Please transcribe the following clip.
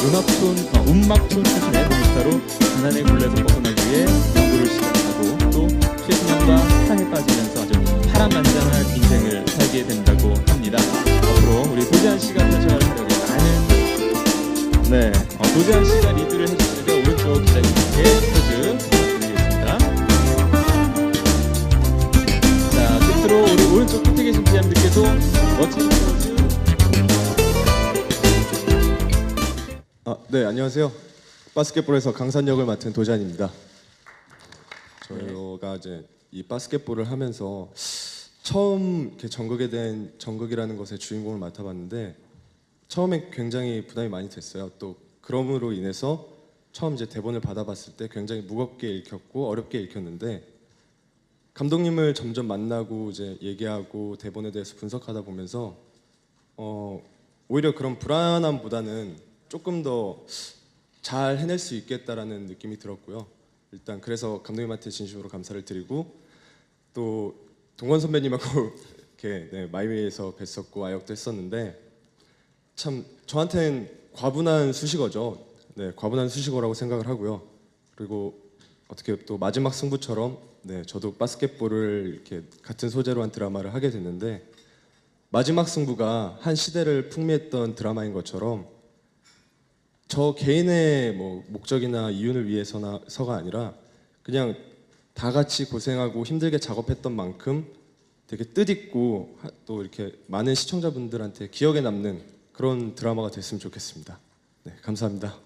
음악촌, 어, 음악촌 출신의 노무사로 가난에 굴려서 벗어나기 위해 연구를 시작하고 또 최순환과 사랑에 빠지면서 아주 파란만장한 인생을 살게 된다고 합니다. 앞으로 우리 도재한 씨가 펼쳐갈 생각에 많은 네, 어, 도재한 씨가 리드를 해주시는데 오른쪽 기자님께 포즈 부탁드리겠습니다. 자, 끝으로 우리 오른쪽 끝에 계신 기자님들께도 멋진 포즈 네, 안녕하세요. 바스켓볼에서 강산역을 맡은 도잔입니다. 저희가 이제 이 바스켓볼을 하면서 처음 전극에 대한 전극이라는 것의 주인공을 맡아봤는데 처음에 굉장히 부담이 많이 됐어요. 또 그럼으로 인해서 처음 이제 대본을 받아봤을 때 굉장히 무겁게 읽혔고 어렵게 읽혔는데 감독님을 점점 만나고 이제 얘기하고 대본에 대해서 분석하다 보면서 어, 오히려 그런 불안함보다는 조금 더 잘 해낼 수 있겠다라는 느낌이 들었고요. 일단 그래서 감독님한테 진심으로 감사를 드리고 또 동원 선배님하고 이렇게 네, 마이웨이에서 뵀었고 아역도 했었는데 참 저한테는 과분한 수식어죠. 네, 과분한 수식어라고 생각을 하고요. 그리고 어떻게 또 마지막 승부처럼 네, 저도 바스켓볼을 이렇게 같은 소재로 한 드라마를 하게 됐는데 마지막 승부가 한 시대를 풍미했던 드라마인 것처럼 저 개인의 뭐 목적이나 이윤을 위해서나서가 아니라 그냥 다 같이 고생하고 힘들게 작업했던 만큼 되게 뜻있고 하- 또 이렇게 많은 시청자분들한테 기억에 남는 그런 드라마가 됐으면 좋겠습니다. 네, 감사합니다.